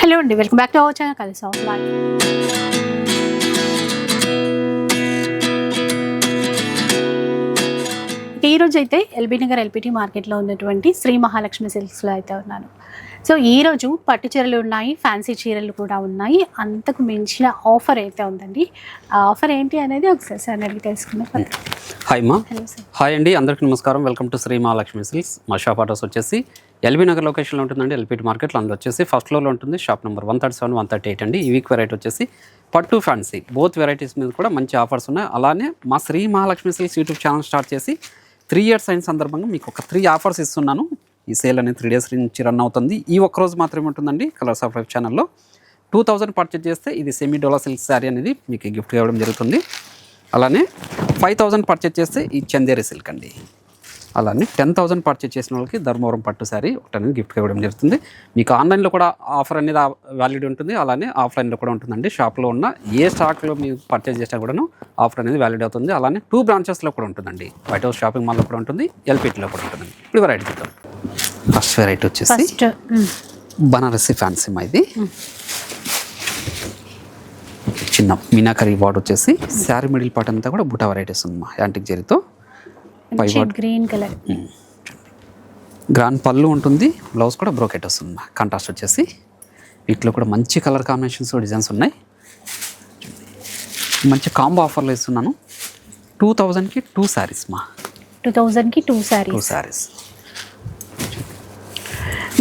Hello అండి welcome back to our channel కలిసి ఈ రోజు అయితే ఎల్బీ నగర్ ఎల్పిటి మార్కెట్లో ఉన్నటువంటి శ్రీ మహాలక్ష్మి సిల్క్స్లో అయితే ఉన్నాను. సో ఈ రోజు పట్టు చీరలు ఉన్నాయి ఫ్యాన్సీ చీరలు కూడా ఉన్నాయి. అంతకు మించిన ఆఫర్ అయితే ఉందండి. ఆ ఆఫర్ ఏంటి అనేది ఒకసారి సార్ అడిగి తెలుసుకుందాం. హాయ్ మా. హలో సార్ హాయ్ అండి అందరికీ నమస్కారం. Welcome to Shri Mahalakshmi silks. మా షాప్ అడ్రస్ వచ్చేసి ఎల్బీ నగర్ లొకేషన్లో ఉంటుందండి. ఎల్పిటి మార్కెట్లో అందులో వచ్చేసి ఫస్ట్ ఫ్లోర్లో ఉంటుంది. Shop number one thirty seven one thirty eight అండి. ఈ వీక్ వెరైటీ వచ్చేసి పట్టు ఫ్యాన్సీ. బోత్ వెరైటీస్ మీద కూడా మంచి ఆఫర్స్ ఉన్నాయి. అలానే మా Shri Mahalakshmi silks YouTube channel start చేసి త్రీ ఇయర్స్ అయిన సందర్భంగా మీకు ఒక త్రీ ఆఫర్స్ ఇస్తున్నాను. ఈ సేల్ అనేది త్రీ డేస్ నుంచి రన్ అవుతుంది. ఈ ఒక్క రోజు మాత్రమే ఉంటుందండి కలర్స్ ఆఫ్ లైఫ్ ఛానల్లో. టూ థౌజండ్ పర్చేజ్ చేస్తే ఇది సెమీ డోలా సిల్క్ శారీ అనేది మీకు గిఫ్ట్ ఇవ్వడం జరుగుతుంది. అలానే ఫైవ్ థౌజండ్ పర్చేజ్ చేస్తే ఈ చందేరి సిల్క్ అండి. అలానే టెన్ థౌసండ్ పర్చేజ్ చేసిన వాళ్ళకి ధర్మవరం పట్టు శారీ ఒకటి అనేది గిఫ్ట్ ఇవ్వడం జరుగుతుంది. మీకు ఆన్లైన్లో కూడా ఆఫర్ అనేది వ్యాలిడ్ ఉంటుంది. అలానే ఆఫ్లైన్లో కూడా ఉంటుందండి. షాప్లో ఉన్న ఏ స్టాక్లో మీరు పర్చేజ్ చేసినా కూడాను ఆఫర్ అనేది వ్యాలిడ్ అవుతుంది. అలానే టూ బ్రాంచెస్లో కూడా ఉంటుందండి. వైట్ హౌస్ షాపింగ్ మాల్లో కూడా ఉంటుంది. ఎల్పిటీలో కూడా ఉంటుంది ఇప్పుడు వెరైటీ చూద్దాం. ఫస్ట్ వెరైటీ వచ్చేసి బనారసి ఫ్యాన్సీ మా ఇది. చిన్న మీనాకరీ బార్డర్ వచ్చేసి శారీ మిడిల్ పార్ట్ అంతా కూడా బుటా వెరైటీస్ ఉంది మా యాంటిక్ జరీతో. Green colour. గ్రాండ్ పళ్ళు ఉంటుంది బ్లౌజ్ కూడా బ్రోకెట్ వస్తుంది కాంట్రాస్ట్ వచ్చేసి వీటిలో కూడా మంచి కలర్ కాంబినేషన్స్ డిజైన్స్ ఉన్నాయి. మంచి కాంబో ఆఫర్లు ఇస్తున్నాను టూ థౌజండ్కి టూ శారీస్ మా టూ థౌజండ్కి two two saris saris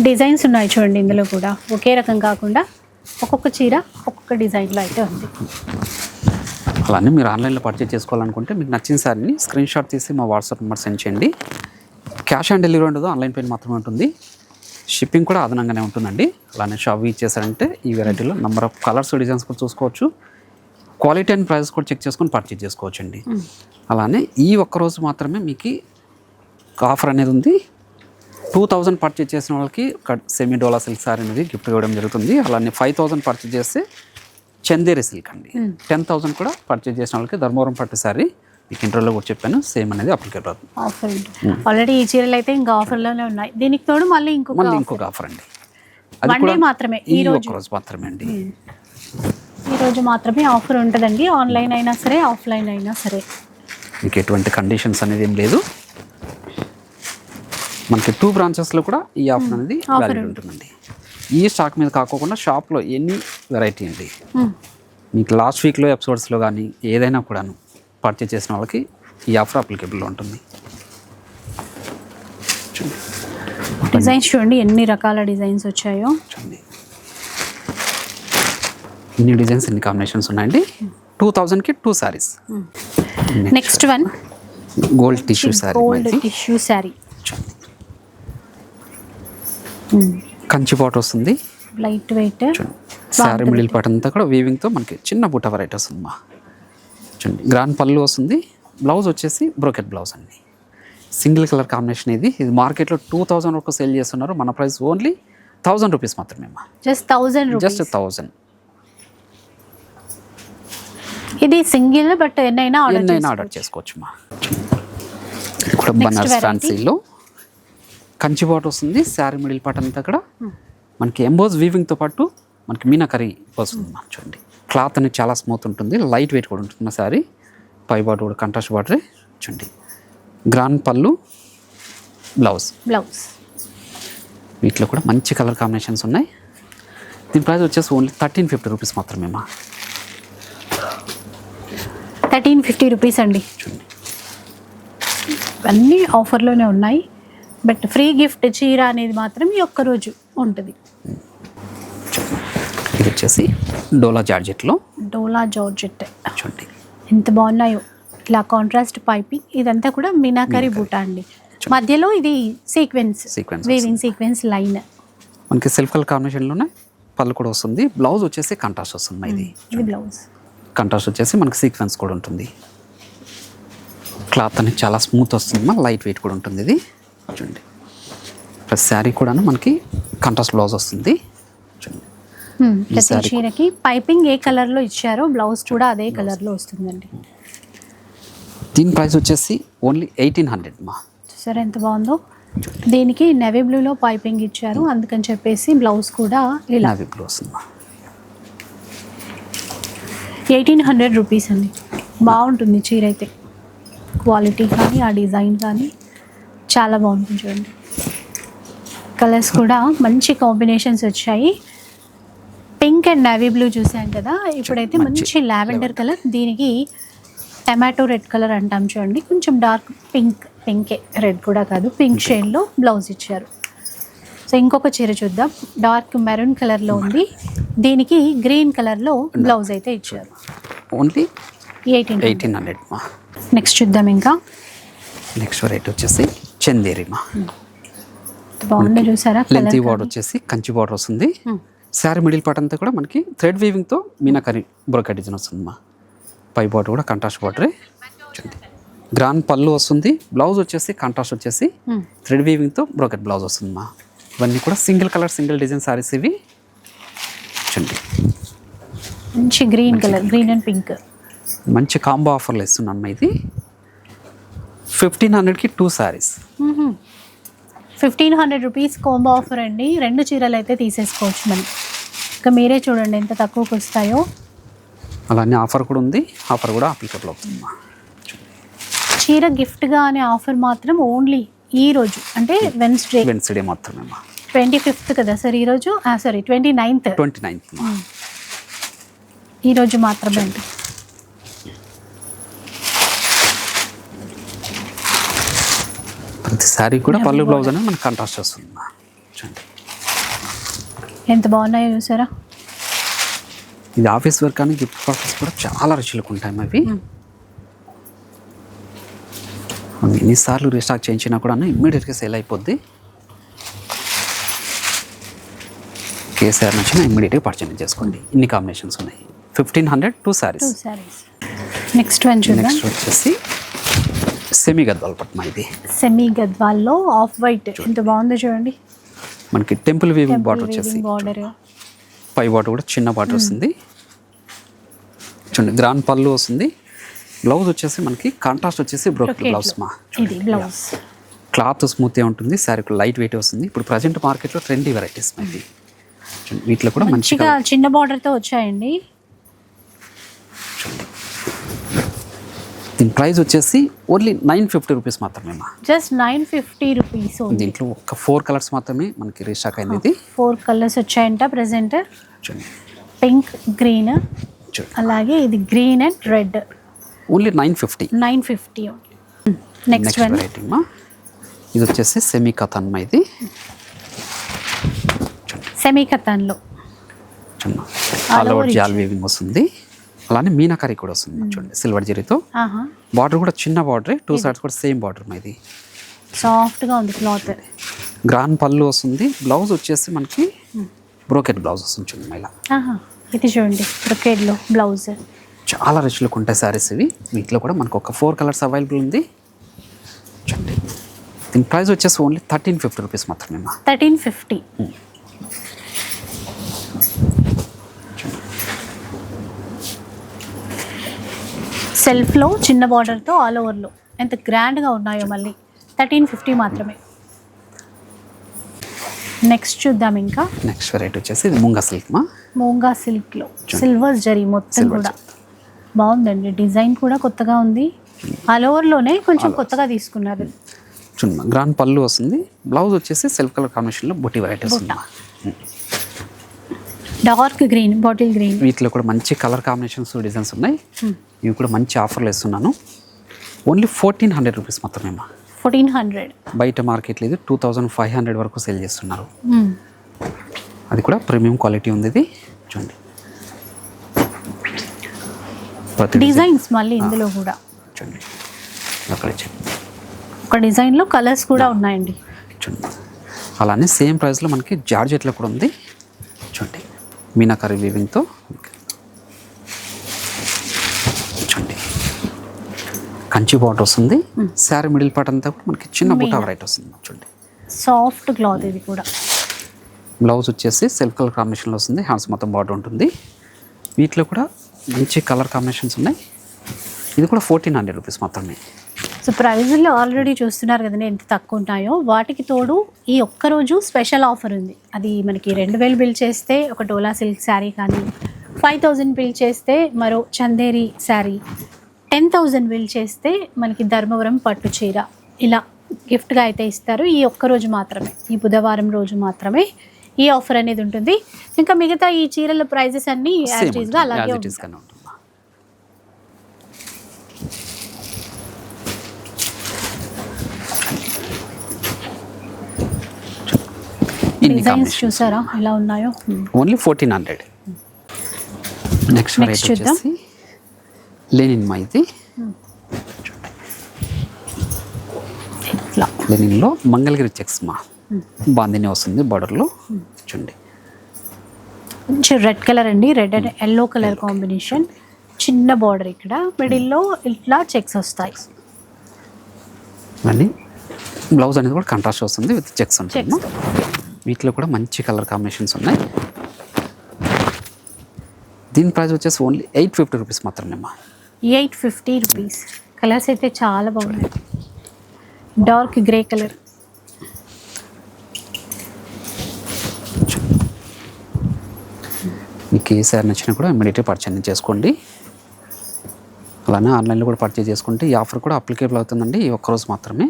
designs ఉన్నాయి చూడండి ఇందులో కూడా. ఒకే రకం కాకుండా ఒక్కొక్క చీర ఒక్కొక్క డిజైన్లో అయితే ఉంది. అలానే మీరు ఆన్లైన్లో పర్చేజ్ చేసుకోవాలనుకుంటే మీకు నచ్చిన శారీని స్క్రీన్ షాట్ తీసి మా వాట్సాప్ నెంబర్ సెండ్ చేయండి. క్యాష్ ఆన్ డెలివరీ ఉండదు ఆన్లైన్ పేమెంట్ మాత్రమే ఉంటుంది. షిప్పింగ్ కూడా అదనంగానే ఉంటుందండి. అలానే షాప్ ఇచ్చేసారంటే ఈ వెరైటీలో నెంబర్ ఆఫ్ కలర్స్ డిజైన్స్ కూడా చూసుకోవచ్చు. క్వాలిటీ అండ్ ప్రైస్ కూడా చెక్ చేసుకొని పర్చేజ్ చేసుకోవచ్చు అండి అలానే ఈ ఒక్క రోజు మాత్రమే మీకు ఆఫర్ అనేది ఉంది. టూ థౌజండ్ పర్చేజ్ చేసిన వాళ్ళకి సెమీ డోలా సిల్క్ సారీ అనేది గిఫ్ట్ ఇవ్వడం జరుగుతుంది. అలానే ఫైవ్ థౌజండ్ పర్చేజ్ చేస్తే చందేరి సిల్క్ అండి. టెన్ థౌసండ్ కూడా పర్చేజ్ చేసిన వాళ్ళకి ధర్మవరం పట్టు సారీ మీకు ఇంటర్వ్యూలో కూడా చెప్పాను సేమ్ అనేది అప్లికేట్ అవుతుంది ఆఫర్ ఆల్రెడీ ఈ చీరలు అయితే ఇంకా ఆఫర్లోనే ఉన్నాయి. దీనికి తోడు మళ్ళీ ఇంకొక మళ్ళీ ఇంకొక ఆఫర్ అండి. Day మాత్రమే, ఈ రోజు. రోజు మాత్రమే అండి. ఈ రోజు మాత్రమే ఆఫర్ ఉంటుందండి. ఆన్లైన్ అయినా సరే ఆఫ్లైన్ అయినా సరే. మీకు ఎటువంటి కండిషన్స్ అనేది ఏం లేదు. మనకి టూ బ్రాంచెస్లో కూడా ఈ ఆఫర్ అనేది వ్యాలిడ్ ఉంటుందండి. ఈ స్టాక్ మీద కాకోకుండా షాప్లో ఎన్ని వెరైటీ అండి. మీకు లాస్ట్ వీక్లో ఎపిసోడ్స్లో కానీ ఏదైనా కూడాను పర్చేజ్ చేసిన వాళ్ళకి ఈ ఆఫర్ అప్లికేబుల్ ఉంటుంది. డిజైన్స్ చూడండి ఎన్ని రకాల డిజైన్స్ వచ్చాయో. చూడండి. ఇన్ని డిజైన్స్ ఎన్ని కాంబినేషన్స్ ఉన్నాయండి. టూ థౌజండ్కి two saris next one gold tissue sari gold tissue sari చూడండి. కంచి పాట్ వస్తుంది. Light weight. Sari middle part అంతా కూడా వీవింగ్తో మనకి చిన్న బుట్ట వెరైటీ వస్తుంది మా చూడండి. గ్రాండ్ పళ్ళు వస్తుంది. బ్లౌజ్ వచ్చేసి బ్రోకెట్ బ్లౌజ్ అండి. సింగిల్ కలర్ కాంబినేషన్ ఇది. ఇది మార్కెట్లో టూ థౌజండ్ వరకు సేల్ చేస్తున్నారు. మన ప్రైస్ ఓన్లీ థౌజండ్ రూపీస్ మాత్రమే జస్ట్ థౌజండ్ జస్ట్ థౌజండ్ ఇది సింగిల్ బట్ ఎన్నైనా ఆర్డర్ ఎన్నైనా ఆర్డర్ చేసుకోవచ్చు మా ఇది కూడా బనారస్. ఫ్యాన్సీలో కంచి పాట్ వస్తుంది శారీ మిడిల్ పార్ట్ అంతా కూడా. మనకి ఎంబోజ్ వీవింగ్తో పాటు మనకి మీనాకరీ వస్తుంది మా చూడండి. క్లాత్ అనేది చాలా స్మూత్ ఉంటుంది లైట్ వెయిట్ కూడా ఉంటుంది శారీ. పై బాటు కూడా కంట్రాస్ట్ బార్డర్ చూడండి. గ్రాండ్ పళ్ళు బ్లౌజ్ బ్లౌజ్ వీటిలో కూడా మంచి కలర్ కాంబినేషన్స్ ఉన్నాయి. దీని ప్రైస్ వచ్చేసి ఓన్లీ థర్టీన్ ఫిఫ్టీ రూపీస్ మాత్రమే మా థర్టీన్ ఫిఫ్టీ రూపీస్ అండి. చూడండి. అన్నీ ఆఫర్లోనే ఉన్నాయి. బట్ ఫ్రీ గిఫ్ట్ చీర అనేది మాత్రం ఈ ఒక్క రోజు ఉంటుంది. ఇది వచ్చేసి డోలా జార్జెట్లో. డోలా జార్జెట్. చూడండి. ఎంత బాగున్నాయో. ఇలా కాంట్రాస్ట్ పైపింగ్ ఇదంతా కూడా మీనాకరీ బూటా అండి. మధ్యలో ఇది sequence Sequence weaving sequence line మనకి సెల్ఫ్ కలర్ కాంబినేషన్లోనే పళ్ళు కూడా వస్తుంది. బ్లౌజ్ వచ్చేసి కంట్రాస్ట్ వస్తుంది ఇది ఇది బ్లౌజ్ కంట్రాస్ట్ వచ్చేసి మనకి సీక్వెన్స్ కూడా ఉంటుంది. క్లాత్ అనేది చాలా స్మూత్ వస్తుంది. లైట్ వెయిట్ కూడా ఉంటుంది ఇది. చూడండి. ప్లస్ శారీ కూడా మనకి కంట్రాస్ట్ బ్లౌజ్ వస్తుంది. చూడండి. ప్రతి చీరకి పైపింగ్ ఏ కలర్లో ఇచ్చారో బ్లౌజ్ కూడా అదే కలర్లో వస్తుందండి. దీని ప్రైస్ వచ్చేసి ఓన్లీ ఎయిటీన్ హండ్రెడ్ మా. చూసారా ఎంత బాగుందో? దీనికి నెవీ బ్లూలో పైపింగ్ ఇచ్చారు. అందుకని చెప్పేసి బ్లౌజ్ కూడా ఇలా నావీ బ్లూ వస్తుంది మా. ఎయిటీన్ హండ్రెడ్ రూపీస్ అండి. బాగుంటుంది చీర అయితే. క్వాలిటీ కానీ ఆ డిజైన్ కానీ. చాలా బాగుంటుంది చూడండి. కలర్స్ కూడా మంచి కాంబినేషన్స్ వచ్చాయి. పింక్ అండ్ నేవీ బ్లూ చూసాం కదా ఇప్పుడైతే మంచి లావెండర్ కలర్ దీనికి టమాటో రెడ్ కలర్ అంటాం చూడండి. కొంచెం డార్క్ పింక్ పింకే రెడ్ కూడా కాదు. పింక్ షేడ్లో బ్లౌజ్ ఇచ్చారు. సో ఇంకొక చీర చూద్దాం. డార్క్ మెరూన్ కలర్లో ఉంది. దీనికి గ్రీన్ కలర్లో బ్లౌజ్ అయితే ఇచ్చారు. Only eighteen eighteen hundred next చూద్దాం ఇంకా. నెక్స్ట్ వెరైటీ వచ్చేసి చందేరి బాగుంది చూసారా? లెంతీ బార్డర్ వచ్చేసి కంచి బార్డర్ వస్తుంది. శారీ మిడిల్ పార్ట్ అంతా కూడా మనకి థ్రెడ్ వీవింగ్తో మీనాకరి బ్రోకా డిజైన్ వస్తుంది మా పై బార్డర్ కూడా కంట్రాస్ట్ బార్డరే చూడండి గ్రాండ్ పళ్ళు వస్తుంది. బ్లౌజ్ వచ్చేసి కాంట్రాస్ట్ వచ్చేసి థ్రెడ్ వీవింగ్తో బ్రోకెట్ బ్లౌజ్ వస్తుంది మా ఇవన్నీ కూడా single colour single design saris ఇవి. చూడండి. మంచి green colour green and pink మంచి కాంబో ఆఫర్లు ఇస్తున్నాను ఇది. ఫిఫ్టీన్ హండ్రెడ్కి two saris fifteen hundred rupees combo offer అండి. రెండు చీరలు అయితే తీసేసుకోవచ్చు మనం. ఇంకా మీరే చూడండి ఎంత తక్కువకి వస్తాయో. అలానే ఆఫర్ కూడా ఉంది. ఆఫర్ కూడా అప్లికబుల్ అవుతుంది. చీర గిఫ్ట్గా అనే ఆఫర్ మాత్రం ఓన్లీ ఈ రోజు. అంటే వెన్స్డే వెన్స్డే మాత్రమే ట్వంటీ ఫిఫ్త్ కదా సార్ ఈరోజు sorry twenty ninth. Twenty ninth ఈరోజు మాత్రమే అండి. ప్రతి సారీ కూడా పళ్ళు బ్లౌజ్ అనేది మనకు కాంట్రాస్ట్ వస్తుంది చూడండి. ఎంత బాగున్నాయో చూసారా? ఇది ఆఫీస్ వర్క్ కానీ గిఫ్ట్ పర్పస్ కూడా చాలా రుచులకు ఉంటాయి అవి మనం ఎన్నిసార్లు రీస్టాక్ చేయించినా కూడా ఇమ్మీడియట్గా సేల్ అయిపోద్ది. కేసీఆర్ నుంచి ఇమ్మీడియట్గా పర్చేజ్ చేసుకోండి. ఇన్ని కాంబినేషన్స్ ఉన్నాయి. Fifteen hundred two saris next next వచ్చేసి సెమీ గద్వాల్ పట్మా ఇది. సెమీ గద్వాల్లో ఆఫ్ వైట్ ఎంత బాగుందో చూడండి. మనకి టెంపుల్ వీవింగ్ బార్డర్. వచ్చేసి పై బార్డర్ కూడా చిన్న బార్డర్ వస్తుంది. చూడండి గ్రాండ్ పళ్ళు వస్తుంది. బ్లౌజ్ వచ్చేసి మనకి కాంట్రాస్ట్ వచ్చేసి బ్రోకెట్ బ్లౌజ్ మా. ఇది బ్లౌజ్. క్లాత్ స్మూత్గా ఉంటుంది శారీ లైట్ వెయిట్ వస్తుంది. ఇప్పుడు ప్రజెంట్ మార్కెట్లో ట్రెండీ వెరైటీస్ చూడండి, వీటిలో కూడా మంచిగా చిన్న border తో వచ్చాయండి. దీని ప్రైస్ వచ్చేసి ఓన్లీ నైన్ ఫిఫ్టీ రూపీస్ మాత్రమే జస్ట్ నైన్ ఫిఫ్టీ రూపీస్ దీంట్లో ఒక ఫోర్ కలర్స్ మాత్రమే మనకి రీస్టాక్ అయింది ఇది ఫోర్ కలర్స్ వచ్చాయంట ప్రజెంట్ చూడండి. పింక్ గ్రీన్ అలాగే ఇది green and red. Only nine fifty. Nine fifty. Next variety మా. ఇది వచ్చేసి సెమీ కథన్ మా ఇది. సెమీ కథన్లో ఆల్ ఓవర్ జాల్ వీవింగ్ వస్తుంది. అలానే మీనాకరి కూడా వస్తుంది చూడండి సిల్వర్ జరీతో. బార్డర్ కూడా చిన్న బార్డరే టూ సైడ్స్ కూడా సేమ్ బార్డర్ మా ఇది సాఫ్ట్గా ఉంది క్లాత్. గ్రాండ్ పళ్ళు వస్తుంది బ్లౌజ్ వచ్చేసి మనకి బ్రోకెట్ బ్లౌజ్ వస్తుంది చూడండి ఆహా ఇది చూడండి బ్రొకేడ్లో బ్లౌజ్. చాలా రుచులకు ఉంటాయి సారీస్ ఇవి. వీటిలో కూడా మనకు ఒక ఫోర్ కలర్స్ అవైలబుల్ ఉంది. చూడండి. దీని ప్రైస్ వచ్చేసి ఓన్లీ థర్టీన్ ఫిఫ్టీ రూపీస్ మాత్రమే థర్టీన్ ఫిఫ్టీ. సెల్ఫ్లో చిన్న బార్డర్తో ఆల్ ఓవర్లో. ఎంత గ్రాండ్గా ఉన్నాయో మళ్ళీ. థర్టీన్ ఫిఫ్టీ మాత్రమే. నెక్స్ట్ చూద్దాం ఇంకా. నెక్స్ట్ వెరైటీ వచ్చేసి ముంగా సిల్క్ మా మూంగా సిల్క్లో. సిల్వర్ జరీ మొత్తం కూడా. బాగుందండి. డిజైన్ కూడా కొత్తగా ఉంది. ఆల్ ఓవర్లోనే కొంచెం కొత్తగా తీసుకున్నారు. చూడండి మా గ్రాండ్ పళ్ళు వస్తుంది. బ్లౌజ్ వచ్చేసి సెల్ఫ్ కలర్ కాంబినేషన్లో బుట్టి వెరైటీ వస్తుంది. Dark green bottle green. వీటిలో కూడా మంచి కలర్ కాంబినేషన్స్ డిజైన్స్ ఉన్నాయి. ఇవి కూడా మంచి ఆఫర్లు ఇస్తున్నాను ఓన్లీ ఫోర్టీన్ హండ్రెడ్ రూపీస్ మాత్రమే ఫోర్టీన్ హండ్రెడ్ బయట మార్కెట్లో ఇది టూ థౌజండ్ ఫైవ్ హండ్రెడ్ వరకు సేల్ చేస్తున్నారు. అది కూడా ప్రీమియం క్వాలిటీ ఉంది ఇది. చూడండి. డిజైన్స్ మళ్ళీ ఇందులో కూడా. చూడండి. అక్కడ ఒక డిజైన్లో కలర్స్ కూడా ఉన్నాయండి. చూడండి. అలానే సేమ్ ప్రైస్లో మనకి జార్జెట్లో కూడా ఉంది. మీనాకరి వీవింగ్తో చూడండి. కంచి బార్డర్ వస్తుంది. శారీ మిడిల్ పార్ట్ అంతా కూడా మనకి చిన్న బుట్ట వెరైటీ వస్తుంది. చూడండి. సాఫ్ట్ క్లాత్ ఇది కూడా. బ్లౌజ్ వచ్చేసి సెల్ఫ్ కలర్ కాంబినేషన్లో వస్తుంది. హ్యాండ్స్ మొత్తం బార్డర్ ఉంటుంది. వీటిలో కూడా మంచి కలర్ కాంబినేషన్స్ ఉన్నాయి. ఇది కూడా ఫోర్టీన్ హండ్రెడ్ రూపీస్ మాత్రమే. సో ప్రైజుల్లో ఆల్రెడీ చూస్తున్నారు కదండి ఎంత తక్కువ ఉన్నాయో వాటికి తోడు ఈ ఒక్కరోజు స్పెషల్ ఆఫర్ ఉంది. అది మనకి రెండు వేలు బిల్ చేస్తే ఒక డోలా సిల్క్ శారీ కానీ ఫైవ్ థౌజండ్ బిల్ చేస్తే మరో Chanderi sari ten thousand bill చేస్తే మనకి ధర్మవరం పట్టు చీర. ఇలా గిఫ్ట్గా అయితే ఇస్తారు. ఈ ఒక్క రోజు మాత్రమే ఈ బుధవారం రోజు మాత్రమే ఈ ఆఫర్ అనేది ఉంటుంది. ఇంకా మిగతా ఈ చీరల ప్రైజెస్ అన్నీ యాజ్ అలాగే ఉంటాయి. ఇన్ని చూసారా? ఎలా ఉన్నాయో? Only fourteen hundred next variety. వచ్చేసి లెనిన్ మా ఇది లెనిన్లో మంగళగిరి చెక్స్ మా బాందిని వస్తుంది బార్డర్లో చూడండి. మంచి రెడ్ కలర్ అండి. Red and yellow colour combination చిన్న బార్డర్ ఇక్కడ. మిడిల్లో ఇట్లా చెక్స్ వస్తాయి. బ్లౌజ్ అనేది కూడా కాంట్రాస్ట్ వస్తుంది విత్ చెక్స్ చెక్స్ వీటిలో కూడా మంచి కలర్ కాంబినేషన్స్ ఉన్నాయి. దీని ప్రైస్ వచ్చేసి ఓన్లీ ఎయిట్ ఫిఫ్టీ రూపీస్ మాత్రమే అమ్మా ఎయిట్ ఫిఫ్టీ రూపీస్. కలర్స్ అయితే చాలా బాగున్నాయి. Dark grey colour. మీకు ఏ సారీ నచ్చినా కూడా ఇమీడియట్గా పర్చేజ్ చేసుకోండి. అలానే ఆన్లైన్లో కూడా పర్చేజ్ చేసుకుంటే ఈ ఆఫర్ కూడా అప్లికేబుల్ అవుతుందండి ఈ ఒక్కరోజు మాత్రమే.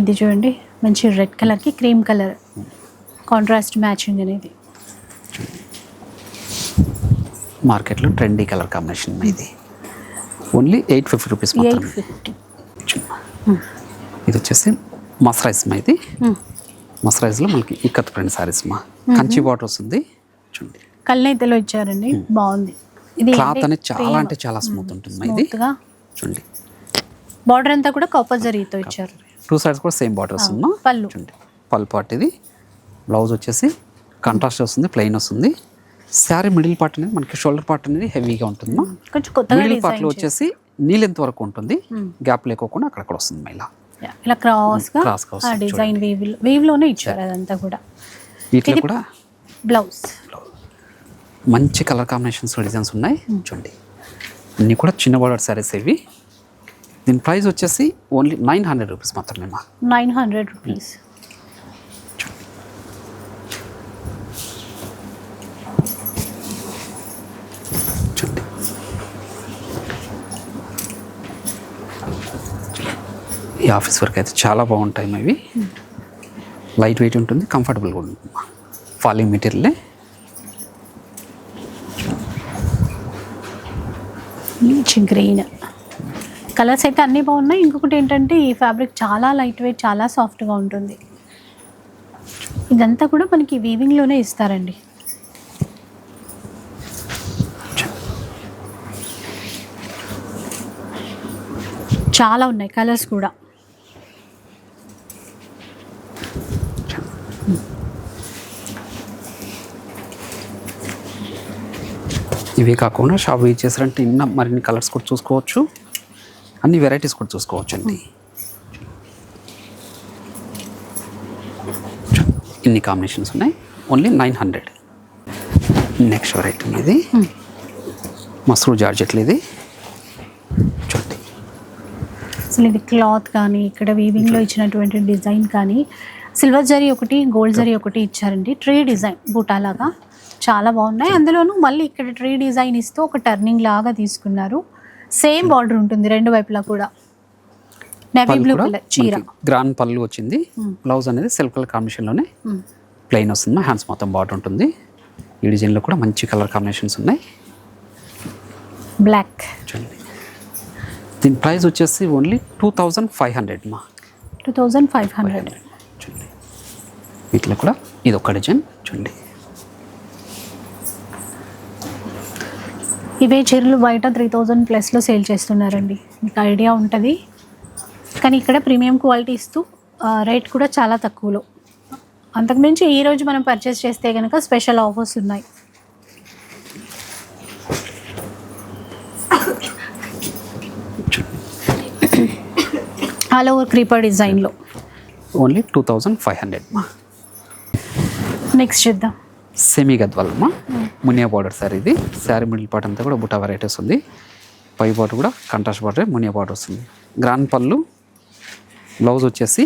ఇది చూడండి. మంచి రెడ్ కలర్కి క్రీమ్ కలర్ కాంట్రాస్ట్ మ్యాచింగ్ అనేది. మార్కెట్లో ట్రెండీ కలర్ కాంబినేషన్ ఇది. ఓన్లీ ఎయిట్ ఫిఫ్టీ రూపీస్ ఇది వచ్చేసి మసరైజ్ మా ఇది. మసరైజ్లో మనకి ఇక్కత్ ప్రింట్ సారీస్ మా. కంచి బాటర్ వస్తుంది. చూడండి. ఇచ్చారండి. బాగుంది. ఇది క్లాత్ అనేది చాలా అంటే చాలా స్మూత్ ఉంటుంది ఇది. చూడండి. బార్డర్ అంతా కూడా కాపర్ జరీతో ఇచ్చారు. టూ సైడ్స్ కూడా సేమ్ వస్తుంది మా పళ్ళు. చూడండి. పల్ పార్ట్ ఇది. బ్లౌజ్ వచ్చేసి కాంట్రాస్ట్ వస్తుంది ప్లెయిన్ వస్తుంది. శారీ మిడిల్ పార్ట్ అనేది మనకి షోల్డర్ పార్ట్ అనేది హెవీగా ఉంటుంది మిడిల్ పార్ట్లో వచ్చేసి నీలెంత వరకు ఉంటుంది. గ్యాప్ లేకోకుండా అక్కడక్కడ వస్తుంది మళ్ళీ ఇలా డిజైన్ వీవ్ ఇచ్చారు అదంతా కూడా. వీటిలో కూడా బ్లౌజ్ మంచి కలర్ కాంబినేషన్స్ డిజైన్స్ ఉన్నాయి. చూడండి. అన్నీ కూడా చిన్న బార్డర్ శారీస్ ఇవి. దీని ప్రైస్ వచ్చేసి ఓన్లీ నైన్ హండ్రెడ్ రూపీస్ మాత్రమే మా. Nine hundred rupees. ఈ ఆఫీస్ వర్క్ అయితే చాలా బాగుంటాయి ఇవి. లైట్ వెయిట్ ఉంటుంది కంఫర్టబుల్ కూడా ఉంటుంది ఫాలింగ్ మెటీరియలే గ్రీన్ కలర్స్ అయితే అన్నీ బాగున్నాయి. ఇంకొకటి ఏంటంటే ఈ ఫ్యాబ్రిక్ చాలా లైట్ వెయిట్ చాలా సాఫ్ట్గా ఉంటుంది. ఇదంతా కూడా మనకి వీవింగ్లోనే ఇస్తారండి. చాలా ఉన్నాయి కలర్స్ కూడా. ఇవే కాకుండా షాప్ యూజ్ చేసారంటే ఇన్న మరిన్ని కలర్స్ కూడా చూసుకోవచ్చు. అన్ని వెరైటీస్ కూడా చూసుకోవచ్చు అండి ఇన్ని కాంబినేషన్స్ ఉన్నాయి. Only nine hundred next variety ఇది మసూర్ జార్జెట్లు ఇది. చూడండి. అసలు ఇది క్లాత్ కానీ ఇక్కడ వీవింగ్లో ఇచ్చినటువంటి డిజైన్ కానీ సిల్వర్ జరీ ఒకటి గోల్డ్ జరీ ఒకటి ఇచ్చారండి. ట్రీ డిజైన్ బూటాలాగా చాలా బాగున్నాయి. అందులోనూ మళ్ళీ ఇక్కడ ట్రీ డిజైన్ ఇస్తూ ఒక టర్నింగ్ లాగా తీసుకున్నారు. సేమ్ బార్డర్ ఉంటుంది రెండు వైపులా కూడా. నెవీ బ్లూ కలర్ చీర. గ్రాండ్ పళ్ళు వచ్చింది. బ్లౌజ్ అనేది సెల్ఫ్ కలర్ కాంబినేషన్లోనే ప్లెయిన్ వస్తుంది. హ్యాండ్స్ మొత్తం బాట్ ఉంటుంది. ఈ డిజైన్లో కూడా మంచి కలర్ కాంబినేషన్స్ ఉన్నాయి. బ్లాక్ చూడండి. దీని ప్రైస్ వచ్చేసి only two thousand five hundred మా. టూ థౌజండ్ ఫైవ్ హండ్రెడ్ చూడండి. వీటిలో కూడా ఇది ఒక డిజైన్ చూడండి. ఇవే చీరలు బయట త్రీ థౌజండ్ ప్లస్లో సేల్ చేస్తున్నారండి. మీకు ఐడియా ఉంటుంది. కానీ ఇక్కడ ప్రీమియం క్వాలిటీ ఇస్తూ రేట్ కూడా చాలా తక్కువలో. అంతకుమించి ఈరోజు మనం పర్చేస్ చేస్తే కనుక స్పెషల్ ఆఫర్స్ ఉన్నాయి. ఆల్ ఓవర్ క్రీపర్ డిజైన్లో only two thousand five hundred మా నెక్స్ట్ చూద్దాం. సెమీ గద్వాల్ మా మునియా బార్డర్ సార్ ఇది. శారీ మిడిల్ పార్ట్ అంతా కూడా బుటా వెరైటీస్ ఉంది. పై బాటర్ కూడా కంట్రాస్ట్ బాటర్ మునియా బాటర్ వస్తుంది. గ్రాండ్ పళ్ళు బ్లౌజ్ వచ్చేసి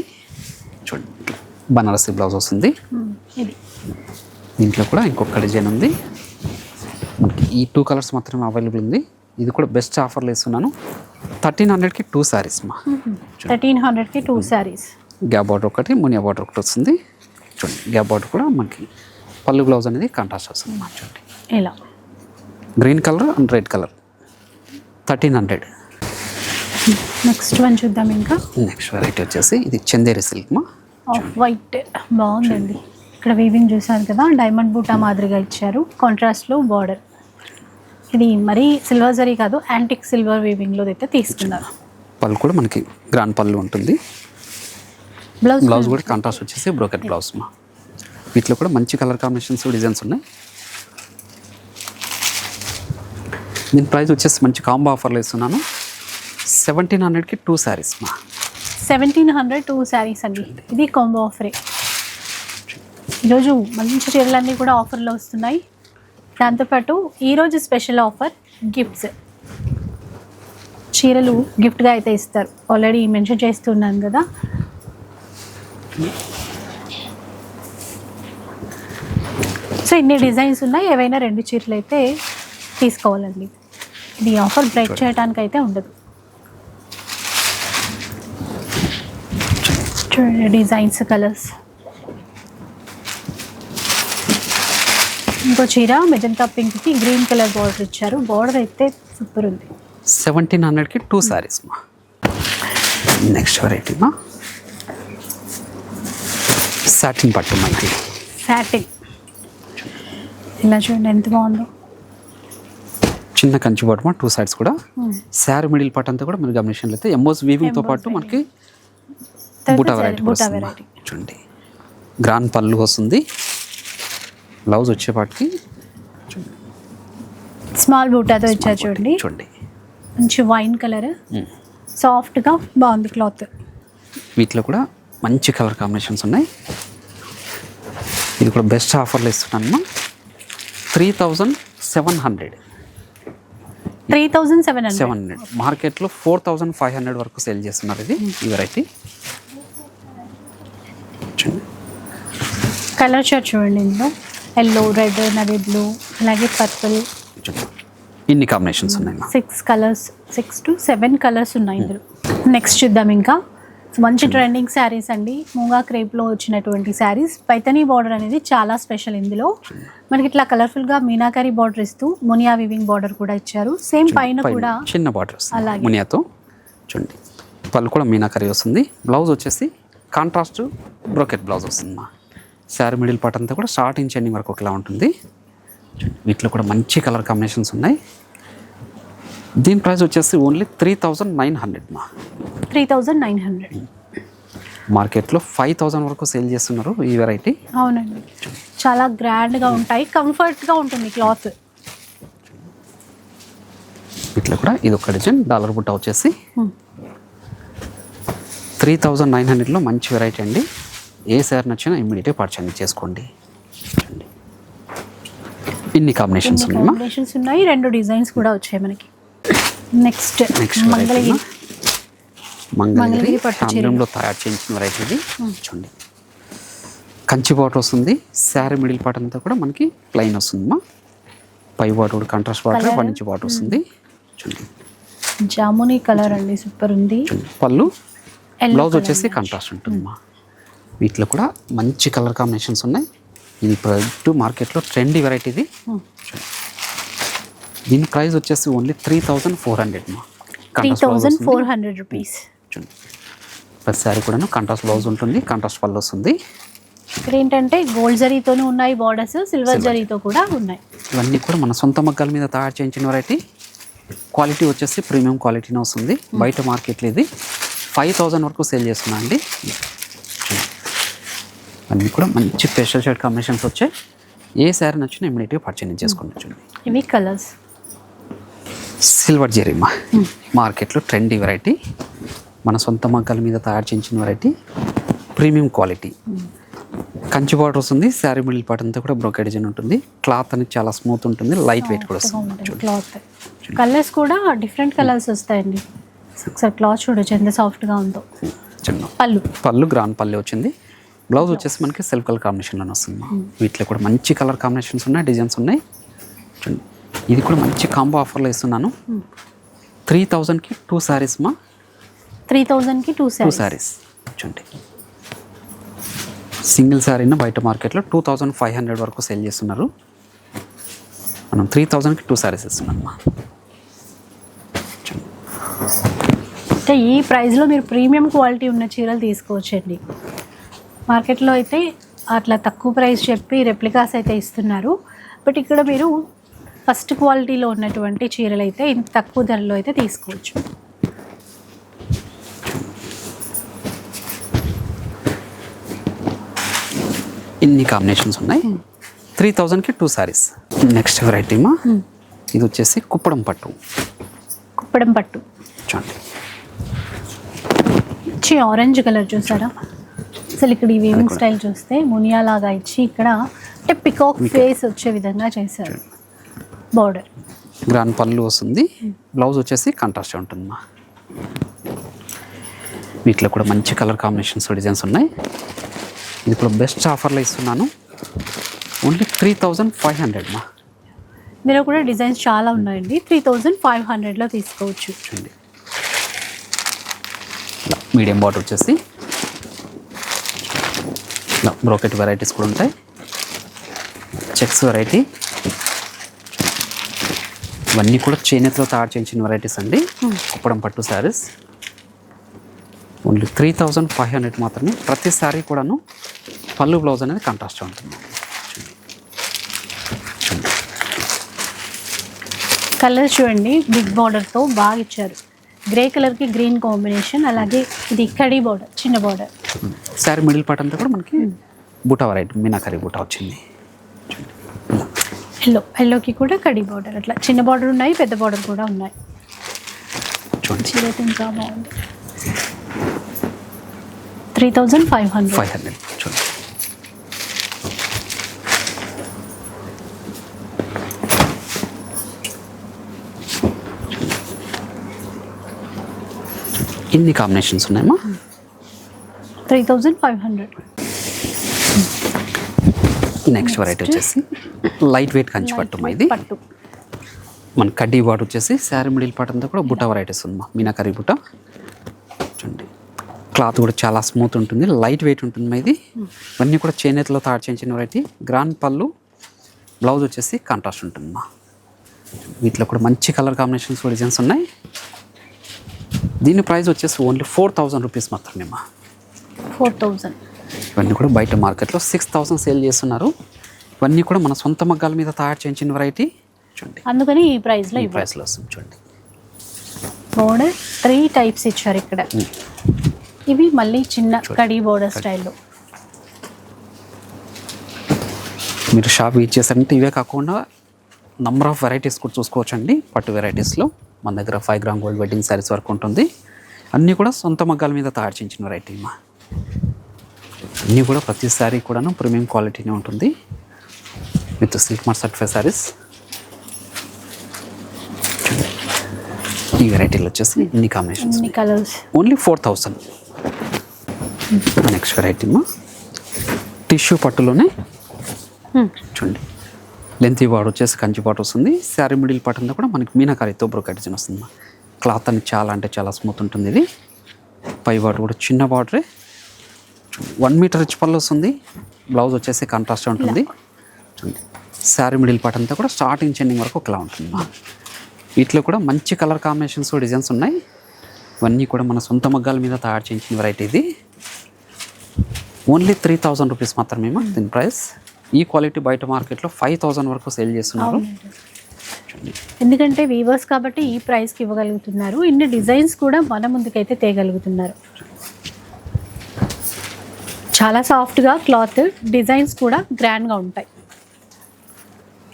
చూడండి బనారసి బ్లౌజ్ వస్తుంది. దీంట్లో కూడా ఇంకొక డిజైన్ ఉంది. ఈ టూ కలర్స్ మాత్రమే అవైలబుల్ ఉంది. ఇది కూడా బెస్ట్ ఆఫర్లో ఇస్తున్నాను. థర్టీన్ హండ్రెడ్కి టూ శారీస్ మా. థర్టీన్ హండ్రెడ్కి టూ శారీస్ గ్యాప్ బార్డర్ ఒకటి మునియా బార్డర్ ఒకటి వస్తుంది. చూడండి గ్యాప్ బార్డర్ కూడా మనకి పళ్ళు బ్లౌజ్ అనేది కాంట్రాస్ట్ వస్తుంది మా చూడండి. ఇలా green colour and red colour thirteen hundred next one చూద్దాం ఇంకా. నెక్స్ట్ వెరైటీ వచ్చేసి ఇది చందేరి సిల్క్ మా. ఆఫ్ వైట్ బాగుందండి. ఇక్కడ వీవింగ్ చూసారు కదా డైమండ్ బూటా మాదిరిగా ఇచ్చారు. కాంట్రాస్ట్లో బార్డర్ ఇది మరీ సిల్వర్ జరీ కాదు యాంటిక్ సిల్వర్ వీవింగ్లో అయితే తీసుకున్నారు. పళ్ళు కూడా మనకి గ్రాండ్ పళ్ళు ఉంటుంది. బ్లౌజ్ బ్లౌజ్ కూడా. కాంట్రాస్ట్ వచ్చేసి బ్రోకెట్ బ్లౌజ్ మా. వీటిలో కూడా మంచి కలర్ కాంబినేషన్స్ డిజైన్స్ ఉన్నాయి. దీని ప్రైస్ వచ్చేసి మంచి కాంబో ఆఫర్లు ఇస్తున్నాను సెవెంటీన్ హండ్రెడ్కి టూ శారీస్ మా. సెవెంటీన్ హండ్రెడ్ టూ శారీస్ అండి. ఇది కాంబో ఆఫరే. ఈరోజు మంచి చీరలన్నీ కూడా ఆఫర్లో వస్తున్నాయి. దాంతోపాటు ఈరోజు స్పెషల్ ఆఫర్ గిఫ్ట్స్. చీరలు గిఫ్ట్గా అయితే ఇస్తారు. ఆల్రెడీ మెన్షన్ చేస్తున్నాను కదా. సో ఇన్ని డిజైన్స్ ఉన్నాయి. ఏవైనా రెండు చీరలు అయితే తీసుకోవాలండి. ఇది ఆఫర్ బ్రేక్ చేయడానికి అయితే ఉండదు. చూడండి డిజైన్స్ కలర్స్. ఇంకో చీర మెజంతా పింక్కి గ్రీన్ కలర్ బార్డర్ ఇచ్చారు. బార్డర్ అయితే సూపర్ ఉంది. సెవెంటీన్ హండ్రెడ్కి టూ శారీస్ మా. నెక్స్ట్ వెరైటీ మా. సాటిన్ పట్టు మనకి. సాటిన్ ఇలా చూడండి ఎంత బాగుందో. చిన్న కంచి బాటు మా టూ సైడ్స్ కూడా శారీ మిడిల్ పార్ట్ అంతా కూడా మీరు గమనించినట్లయితే ఎంబోస్ వీవింగ్తో పాటు మనకి బుటా వెరైటీ బుటా వెరైటీ చూడండి. గ్రాండ్ పళ్ళు వస్తుంది. బ్లౌజ్ వచ్చేపాటికి స్మాల్ బూటాతో ఇచ్చారు చూడండి. చూడండి. మంచి వైన్ కలర్. సాఫ్ట్గా బాగుంది క్లాత్ వీటిలో కూడా మంచి కలర్ కాంబినేషన్స్ ఉన్నాయి. ఇది కూడా బెస్ట్ ఆఫర్లు ఇస్తున్నాను three thousand seven hundred. Three thousand seven hundred. Seven hundred. మార్కెట్లో ఫోర్ థౌజండ్ ఫైవ్ హండ్రెడ్ వరకు సేల్ చేస్తున్నారు ఇది ఈ వెరైటీ. కలర్ షర్ట్ చూడండి ఇందులో. ఎల్లో రెడ్ నవీ బ్లూ అలాగే పర్పుల్. ఇన్ని కాంబినేషన్స్ ఉన్నాయి. Six colours six to seven colours ఉన్నాయి ఇందులో. నెక్స్ట్ చూద్దాం ఇంకా. మంచి ట్రెండింగ్ శారీస్ అండి. మూగా క్రేప్లో వచ్చినటువంటి శారీస్ పైతనీ బార్డర్ అనేది చాలా స్పెషల్ ఇందులో. మనకి ఇట్లా కలర్ఫుల్గా మీనాకారి బార్డర్ ఇస్తూ మునియా వివింగ్ బార్డర్ కూడా ఇచ్చారు. సేమ్ పైన కూడా చిన్న బార్డర్ అలాగే. మునియాతో. చూడండి పళ్ళు కూడా మీనాకరీ వస్తుంది. బ్లౌజ్ వచ్చేసి కాంట్రాస్ట్ బ్రోకెట్ బ్లౌజ్ వస్తుంది మా శారీ మిడిల్ పార్ట్ అంతా కూడా స్టార్ట్ ఇంచ్ ఎండింగ్ వరకు ఒకలా ఉంటుంది. వీటిలో కూడా మంచి కలర్ కాంబినేషన్స్ ఉన్నాయి. దీని ప్రైస్ వచ్చేసి only three thousand nine hundred మా. Three thousand nine hundred. మార్కెట్లో ఫైవ్ థౌజండ్ వరకు సేల్ చేస్తున్నారు ఈ వెరైటీ. అవునండి. చాలా గ్రాండ్గా ఉంటాయి కంఫర్ట్గా ఉంటుంది క్లాత్. వీటిలో కూడా ఇది ఒక డిజైన్ డాలర్ బుట్ట వచ్చేసి త్రీ థౌజండ్ నైన్ హండ్రెడ్లో మంచి వెరైటీ అండి. ఏ సార్ నచ్చినా ఇమ్మీడియట్గా పర్చేజ్ చేసుకోండి. ఇన్ని కాంబినేషన్స్ ఉన్నాయి రెండు డిజైన్స్ కూడా వచ్చాయి మనకి. Next next Mangalagiri. తయారు చేయించిన వెరైటీ ఇది. చూడండి. కంచి బాట్ వస్తుంది. శారీ మిడిల్ పార్ట్ అంతా కూడా మనకి ప్లెయిన్ వస్తుందమ్మా. పై బాట్ కూడా contrast border Colour? One inch bat వస్తుంది. చూడండి. జామునీ కలర్ అండి సూపర్ ఉంది. పళ్ళు బ్లౌజ్ వచ్చేసి కాంట్రాస్ట్ ఉంటుందమ్మా. వీటిలో కూడా మంచి కలర్ కాంబినేషన్స్ ఉన్నాయి. ఇది ప్రజెంట్ మార్కెట్లో ట్రెండీ వెరైటీ ఇది. దీని ప్రైస్ వచ్చేసి only three thousand four hundred మా. Three thousand four hundred rupees. ప్రతి సారీ కూడాను కాంట్రాస్ట్ బ్లౌజ్ ఉంటుంది కాంట్రాస్ట్ పళ్ళు వస్తుంది. ఇక్కడ ఏంటంటే గోల్డ్ జరీతోనూ ఉన్నాయి బార్డర్స్ సిల్వర్ జరీతో కూడా ఉన్నాయి. ఇవన్నీ కూడా మన సొంత మగ్గాల మీద తయారు చేయించిన వెరైటీ క్వాలిటీ వచ్చేసి ప్రీమియం క్వాలిటీనే వస్తుంది. బయట మార్కెట్లో ఇది ఫైవ్ థౌజండ్ వరకు సేల్ చేస్తున్నా అండి. అన్నీ కూడా మంచి స్పెషల్ షర్ట్ కాంబినేషన్స్ వచ్చాయి ఏ శారీ నచ్చినా ఇమీడియట్గా పర్చేజ్ చేసుకోండి ఇవి కలర్స్ సిల్వర్ జెరీమా. మార్కెట్లో ట్రెండీ వెరైటీ మన సొంత మగ్గాల మీద తయారు చేయించిన variety premium quality. Kanchi border వస్తుంది శారీ మిడిల్ పార్ట్ అంతా కూడా బ్రోకెడ్ డిజైన్ ఉంటుంది. క్లాత్ అనేది చాలా స్మూత్ ఉంటుంది లైట్ వెయిట్ కూడా వస్తుంది. క్లాత్. కలర్స్ కూడా డిఫరెంట్ కలర్స్ వస్తాయండి. ఒకసారి క్లాత్ చూడొచ్చు ఎంత సాఫ్ట్గా ఉందో. పళ్ళు. పళ్ళు గ్రాన్ పళ్ళు వచ్చింది. బ్లౌజ్ వచ్చేసి మనకి సెల్ఫ్ కలర్ కాంబినేషన్లో వస్తుంది. వీటిలో కూడా మంచి కలర్ కాంబినేషన్స్ ఉన్నాయి డిజైన్స్ ఉన్నాయి. చూడండి. ఇది కూడా మంచి కాంబో ఆఫర్లో ఇస్తున్నాను. త్రీ థౌజండ్కి టూ శారీస్ మా. త్రీ థౌజండ్కి టూ టూ శారీస్ చూడండి. సింగిల్ శారీని బయట మార్కెట్లో టూ థౌజండ్ ఫైవ్ హండ్రెడ్ వరకు సేల్ చేస్తున్నారు. మనం త్రీ థౌజండ్కి టూ శారీస్ ఇస్తున్నాం అమ్మా. అంటే ఈ ప్రైస్లో మీరు ప్రీమియం క్వాలిటీ ఉన్న చీరలు తీసుకోవచ్చండి. మార్కెట్లో అయితే అట్లా తక్కువ ప్రైస్ చెప్పి రెప్లికాస్ అయితే ఇస్తున్నారు. బట్ ఇక్కడ మీరు ఫస్ట్ క్వాలిటీలో ఉన్నటువంటి చీరలు అయితే ఇంత తక్కువ ధరలో అయితే తీసుకోవచ్చు. ఇన్ని కాంబినేషన్స్ ఉన్నాయి. త్రీ థౌజండ్కి టూ శారీస్ నెక్స్ట్ వెరైటీ మా. ఇది వచ్చేసి కుప్పడం పట్టు. కుప్పడం పట్టు. చూడండి. మంచి ఆరెంజ్ కలర్ చూసారా? అసలు ఇక్కడ ఈ వీవింగ్ స్టైల్ చూస్తే మునియా లాగా ఇచ్చి ఇక్కడ అంటే పికాక్ ఫేస్ వచ్చే విధంగా చేశారు. బార్డర్ గ్రాన్ పళ్ళు వస్తుంది. బ్లౌజ్ వచ్చేసి కాంట్రాస్ట్ ఉంటుంది మా. వీటిలో కూడా మంచి కలర్ కాంబినేషన్స్ డిజైన్స్ ఉన్నాయి. ఇది కూడా బెస్ట్ ఆఫర్లో ఇస్తున్నాను. Only three thousand five hundred మా. ఇందులో కూడా డిజైన్స్ చాలా ఉన్నాయండి. త్రీ థౌజండ్ ఫైవ్ హండ్రెడ్లో తీసుకోవచ్చు. చూడండి. మీడియం బాటర్ వచ్చేసి. బ్రోకెట్ వెరైటీస్ కూడా ఉంటాయి. చెక్స్ వెరైటీ ఇవన్నీ కూడా చేనేతలో తయారు చేయించిన వెరైటీస్ అండి. కుప్పడం పట్టు saris only three thousand five hundred మాత్రమే. ప్రతి శారీ కూడాను పళ్ళు బ్లౌజ్ అనేది కాంట్రాస్ట్ ఉంటుంది. కలర్ చూడండి బిగ్ బార్డర్తో బాగా ఇచ్చారు. గ్రే కలర్కి గ్రీన్ కాంబినేషన్ అలాగే ఇది కడీ బార్డర్ చిన్న బార్డర్ శారీ మిడిల్ పార్ట్ అంతా కూడా మనకి బూటా వెరైటీ మీనాకరీ బూటా వచ్చింది. ఎల్లో ఎల్లోకి కూడా కడీ బార్డర్ అట్లా. చిన్న బార్డర్ ఉన్నాయి పెద్ద బార్డర్ కూడా ఉన్నాయి. చూడండి. ఇంకా బాగుంది. Three thousand five hundred five hundred చూడండి. ఇన్ని కాంబినేషన్స్ ఉన్నాయమ్మా? Three thousand five hundred next variety వచ్చేసి లైట్ వెయిట్ కంచి పట్టు మా ఇది పట్టు. మన కడ్డీ బాట్ వచ్చేసి శారీ మిడిల్ పార్ట్ అంతా కూడా బుట్ట వెరైటీస్ ఉందమ్మా. మీనాకరీ బుట్ట. చూడండి. క్లాత్ కూడా చాలా స్మూత్ ఉంటుంది. లైట్ వెయిట్ ఉంటుంది మా ఇది ఇవన్నీ కూడా చేనేతలో తయారు చేయించిన వెరైటీ గ్రాండ్ పళ్ళు బ్లౌజ్ వచ్చేసి కాంట్రాస్ట్ ఉంటుందమ్మా. వీటిలో కూడా మంచి కలర్ కాంబినేషన్స్ డిజైన్స్ ఉన్నాయి. దీని ప్రైస్ వచ్చేసి ఓన్లీ ఫోర్ థౌజండ్ రూపీస్ మాత్రమే మా ఫోర్ థౌజండ్ ఇవన్నీ కూడా బయట మార్కెట్లో సిక్స్ థౌసండ్ సేల్ చేస్తున్నారు. ఇవన్నీ కూడా మన సొంత మగ్గాల మీద తయారు చేయించిన వెరైటీ చూడండి. అందుకని ఈ ప్రైస్లో ఈ ప్రైస్లో వస్తుంది. చూడండి. బోర్డర్ త్రీ టైప్స్ ఇచ్చారు ఇక్కడ. ఇవి మళ్ళీ చిన్న కడీ బోర్డర్ స్టైల్లో మీరు షాప్ యూజ్ చేశారంటే ఇవే కాకుండా నంబర్ ఆఫ్ వెరైటీస్ కూడా చూసుకోవచ్చండి. పట్టు వెరైటీస్లో మన దగ్గర five gram gold wedding sarees వరకు ఉంటుంది. అన్నీ కూడా సొంత మగ్గాల మీద తయారు చేయించిన వెరైటీ మా. అన్నీ కూడా ప్రతి శారీ కూడాను ప్రీమియం క్వాలిటీనే ఉంటుంది. With silk mark certified sarees. ఈ వెరైటీలు వచ్చేసి ఇన్ని combinations. Colours. Only four thousand. Next variety మా టిష్యూ పట్టులోనే. చూడండి. లెంత్ బార్డర్ వచ్చేసి కంచి బార్డర్ వస్తుంది. శారీ మిడిల్ పార్ట్ అంతా కూడా మనకి మీనాకారితో బ్రోకెట్ డిజైన్ వస్తుంది క్లాత్ అని చాలా అంటే చాలా స్మూత్ ఉంటుంది ఇది. పై బార్డర్ కూడా చిన్న బార్డరే వన్ మీటర్ రిచ్ పళ్ళు వస్తుంది. బ్లౌజ్ వచ్చేసి కాంట్రాస్ట్ ఉంటుంది. చూడండి. శారీ మిడిల్ పార్ట్ అంతా కూడా స్టార్టింగ్ చెండింగ్ వరకు ఒకలా ఉంటుంది. వీటిలో కూడా మంచి కలర్ కాంబినేషన్స్ డిజైన్స్ ఉన్నాయి. ఇవన్నీ కూడా మన సొంత మగ్గాల మీద తయారు చేయించిన వెరైటీ ఇది. ఓన్లీ త్రీ థౌజండ్ రూపీస్ మాత్రమే మా దీని ప్రైస్ ఈ క్వాలిటీ బయట మార్కెట్లో ఫైవ్ థౌజండ్ వరకు సేల్ చేస్తున్నారు. ఎందుకంటే వీవర్స్ కాబట్టి ఈ ప్రైస్కి ఇవ్వగలుగుతున్నారు. ఇన్ని డిజైన్స్ కూడా మన ముందుకైతే తేగలుగుతున్నారు. చాలా సాఫ్ట్గా క్లాత్ డిజైన్స్ కూడా గ్రాండ్గా ఉంటాయి.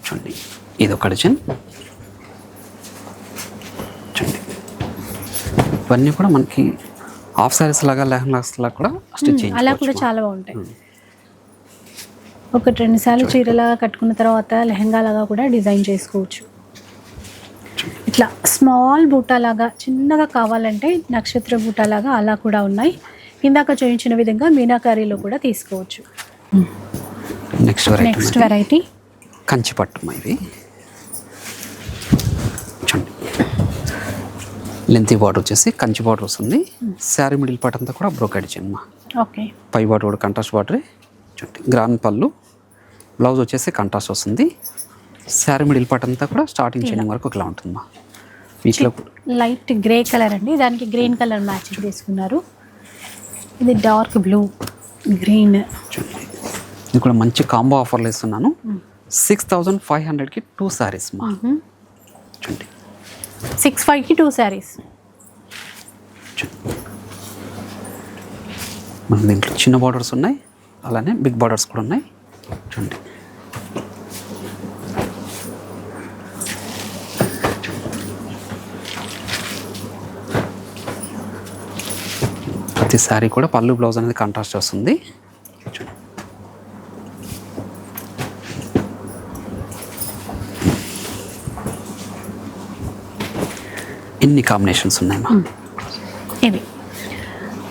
చూడండి ఇది ఒక డిజైన్. చూడండి. ఇవన్నీ కూడా మనకి హాఫ్ సారీస్ లాగా లెహంగాస్ లాగా కూడా స్టిచ్ అలా కూడా చాలా బాగుంటాయి. ఒకటి రెండు సార్లు చీరలాగా కట్టుకున్న తర్వాత లెహంగా లాగా కూడా డిజైన్ చేసుకోవచ్చు. ఇట్లా స్మాల్ బూటా లాగా చిన్నగా కావాలంటే నక్షత్ర బూటా లాగా అలా కూడా ఉన్నాయి. ఇందాక చూపించిన విధంగా మీనాకారీలో కూడా తీసుకోవచ్చు. Next variety next variety Kanchi పట్టు అమ్మా ఇది చూడండి. లెంతీ బార్డర్ వచ్చేసి కంచి బార్డర్ వస్తుంది. శారీ మిడిల్ పార్ట్ అంతా కూడా బ్రోకెడ్ చిన్న ఓకే పై బార్డర్ కూడా కంట్రాస్ట్ బార్డరే చూడండి. గ్రాన్ పళ్ళు. బ్లౌజ్ వచ్చేసి కంట్రాస్ట్ వస్తుంది. శారీ మిడిల్ పార్ట్ అంతా కూడా స్టార్టింగ్ చేయడం వరకు ఒకలా ఉంటుందమ్మా వీటిలో లైట్ గ్రే కలర్ అండి. దానికి గ్రీన్ కలర్ మ్యాచింగ్ తీసుకున్నారు ఇది డార్క్ బ్లూ గ్రీన్. చూడండి ఇది కూడా మంచి కాంబో ఆఫర్లు ఇస్తున్నాను. సిక్స్ థౌజండ్ ఫైవ్ హండ్రెడ్కి టూ శారీస్ మా. చూడండి. సిక్స్ ఫైవ్కి టూ శారీస్ మన దీంట్లో చిన్న బార్డర్స్ ఉన్నాయి. అలానే బిగ్ బార్డర్స్ కూడా ఉన్నాయి. చూడండి. ప్రతి శారీ కూడా పళ్ళు బ్లౌజ్ అనేది కాంట్రాస్ట్ వస్తుంది చూడండి. ఇన్ని కాంబినేషన్స్ ఉన్నాయమ్మా ఇవి.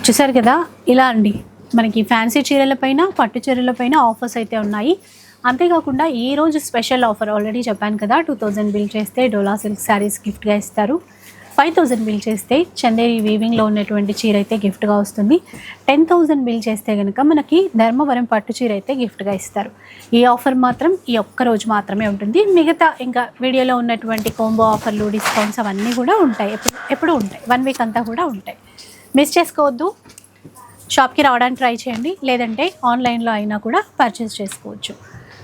చూసారు కదా ఇలా అండి. మనకి ఫ్యాన్సీ చీరల పైన పట్టు చీరల పైన ఆఫర్స్ అయితే ఉన్నాయి. అంతేకాకుండా ఈ రోజు స్పెషల్ ఆఫర్ ఆల్రెడీ చెప్పాను కదా టూ థౌజండ్ బిల్ చేస్తే డోలా సిల్క్ శారీస్ గిఫ్ట్గా ఇస్తారు. ఫైవ్ థౌజండ్ బిల్ చేస్తే చందేరి వీవింగ్లో ఉన్నటువంటి చీర అయితే గిఫ్ట్గా వస్తుంది. టెన్ థౌజండ్ బిల్ చేస్తే కనుక మనకి ధర్మవరం పట్టు చీర అయితే గిఫ్ట్గా ఇస్తారు. ఈ ఆఫర్ మాత్రం ఈ ఒక్క రోజు మాత్రమే ఉంటుంది. మిగతా ఇంకా వీడియోలో ఉన్నటువంటి కోంబో ఆఫర్లు డిస్కౌంట్స్ అవన్నీ కూడా ఉంటాయి. ఎప్పుడు ఎప్పుడు ఉంటాయి. వన్ వీక్ అంతా కూడా ఉంటాయి. మిస్ చేసుకోవద్దు. షాప్కి రావడానికి ట్రై చేయండి. లేదంటే ఆన్లైన్లో అయినా కూడా పర్చేస్ చేసుకోవచ్చు.